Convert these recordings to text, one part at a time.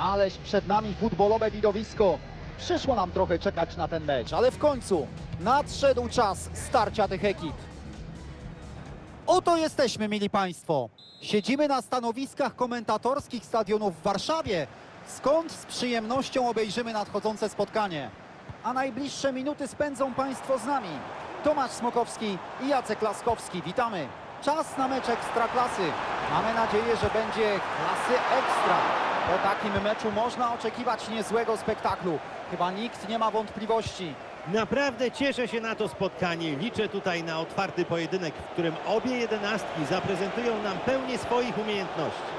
Ależ przed nami futbolowe widowisko. Przyszło nam trochę czekać na ten mecz, ale w końcu nadszedł czas starcia tych ekip. Oto jesteśmy, mili Państwo. Siedzimy na stanowiskach komentatorskich stadionów w Warszawie, skąd z przyjemnością obejrzymy nadchodzące spotkanie. A najbliższe minuty spędzą Państwo z nami. Tomasz Smokowski i Jacek Laskowski. Witamy. Czas na mecz Ekstraklasy. Mamy nadzieję, że będzie klasy ekstra. Po takim meczu można oczekiwać niezłego spektaklu. Chyba nikt nie ma wątpliwości. Naprawdę cieszę się na to spotkanie. Liczę tutaj na otwarty pojedynek, w którym obie jedenastki zaprezentują nam pełnię swoich umiejętności.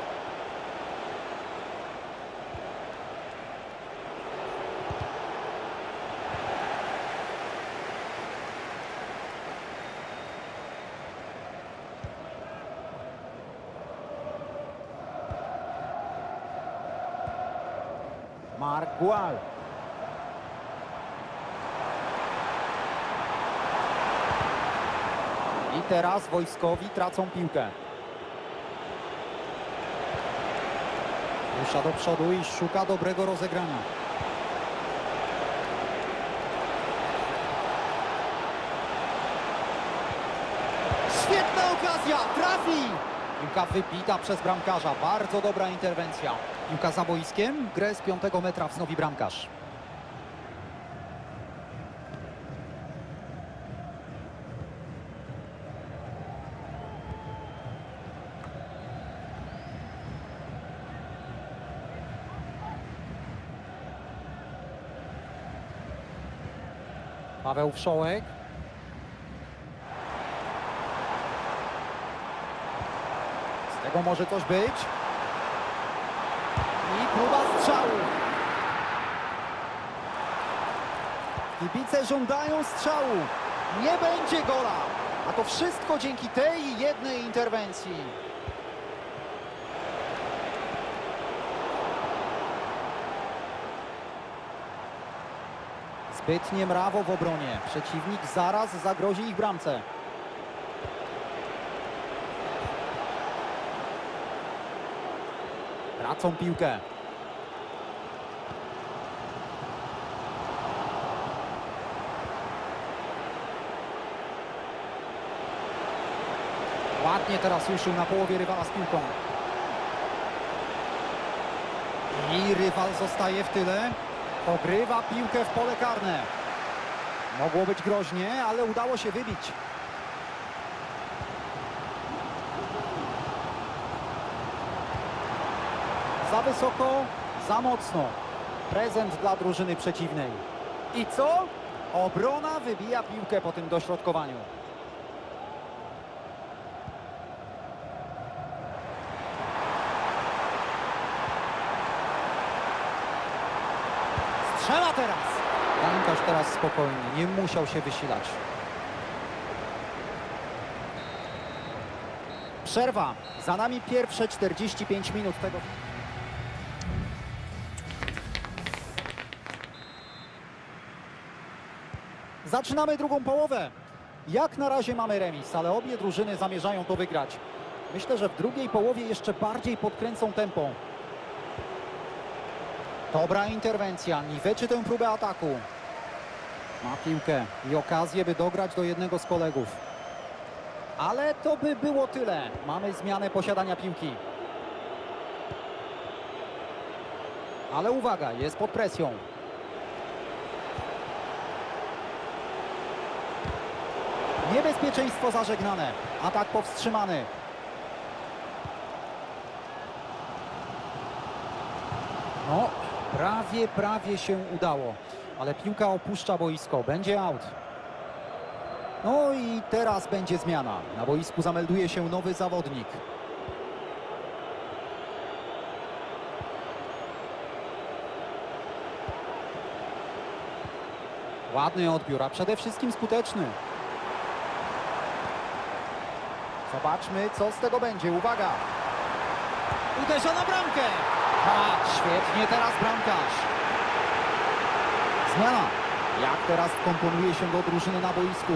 Mark Gual. I teraz wojskowi tracą piłkę. Rusza do przodu i szuka dobrego rozegrania. Świetna okazja! Trafi! Piłka wybita przez bramkarza. Bardzo dobra interwencja. Piłka za boiskiem. Grę z 5 metra wznowi bramkarz. Paweł Wszołek. Tego może coś być. I próba strzału. Kibice żądają strzału. Nie będzie gola. A to wszystko dzięki tej jednej interwencji. Zbytnie mrawo w obronie. Przeciwnik zaraz zagrozi ich bramce. Tracą piłkę. Ładnie teraz ruszył na połowie rywala z piłką. I rywal zostaje w tyle. Pogrywa piłkę w pole karne. Mogło być groźnie, ale udało się wybić. Za wysoko, za mocno. Prezent dla drużyny przeciwnej. I co? Obrona wybija piłkę po tym dośrodkowaniu. Strzela teraz! Bramkarz teraz spokojnie, nie musiał się wysilać. Przerwa. Za nami pierwsze 45 minut tego. Zaczynamy drugą połowę. Jak na razie mamy remis, ale obie drużyny zamierzają to wygrać. Myślę, że w drugiej połowie jeszcze bardziej podkręcą tempo. Dobra interwencja, niweczy tę próbę ataku. Ma piłkę i okazję, by dograć do jednego z kolegów. Ale to by było tyle. Mamy zmianę posiadania piłki. Ale uwaga, jest pod presją. Niebezpieczeństwo zażegnane. Atak powstrzymany. No, prawie, prawie się udało. Ale piłka opuszcza boisko. Będzie out. No i teraz będzie zmiana. Na boisku zamelduje się nowy zawodnik. Ładny odbiór, a przede wszystkim skuteczny. Zobaczmy, co z tego będzie. Uwaga! Uderza na bramkę! A, świetnie teraz bramkarz. Zmiana. Jak teraz wkomponuje się do drużyny na boisku?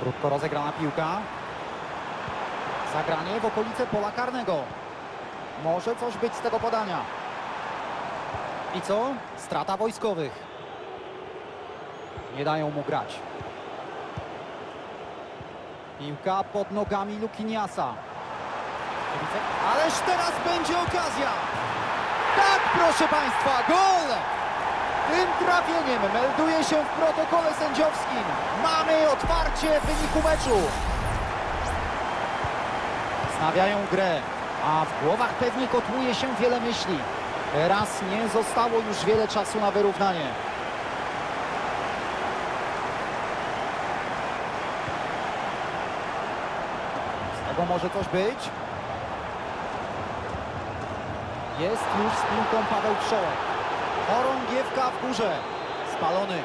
Krótko rozegrana piłka. Zagranie w okolice pola karnego. Może coś być z tego podania. I co? Strata wojskowych. Nie dają mu grać. Piłka pod nogami Lukiniasa. Ależ teraz będzie okazja. Tak, proszę Państwa, gol! Tym trafieniem melduje się w protokole sędziowskim. Mamy otwarcie wyniku meczu. Znawiają grę, a w głowach pewnie kotłuje się wiele myśli. Teraz nie zostało już wiele czasu na wyrównanie. Tego może coś być. Jest już z piłką Paweł Przołek. Chorągiewka w górze. Spalony.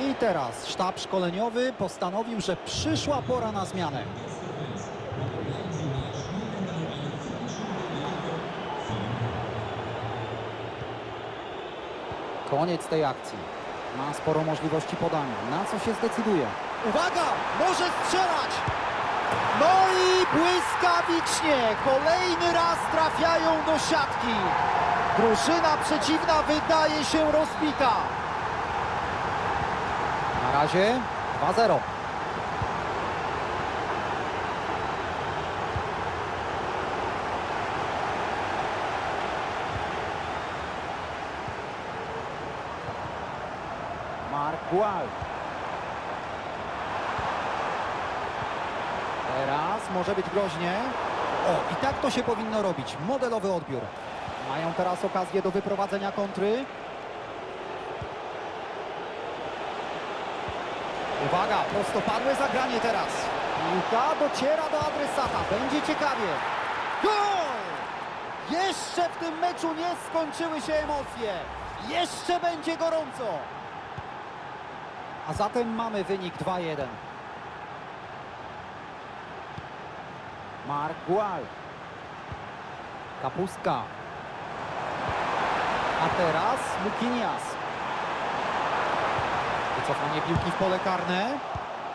I teraz sztab szkoleniowy postanowił, że przyszła pora na zmianę. Koniec tej akcji. Ma sporo możliwości podania. Na co się zdecyduje? Uwaga! Może strzelać! No i błyskawicznie! Kolejny raz trafiają do siatki. Drużyna przeciwna wydaje się rozbita. Na razie 2-0. Mark. Teraz może być groźnie. O, i tak to się powinno robić. Modelowy odbiór. Mają teraz okazję do wyprowadzenia kontry. Uwaga, prostopadłe zagranie teraz. Piłka dociera do adresata. Będzie ciekawie. Gol! Jeszcze w tym meczu nie skończyły się emocje. Jeszcze będzie gorąco. A zatem mamy wynik 2-1. Mark Gual. Kapustka. A teraz Mukinias. Wycofanie piłki w pole karne.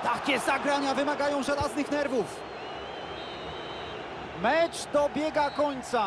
Takie zagrania wymagają żelaznych nerwów. Mecz dobiega końca.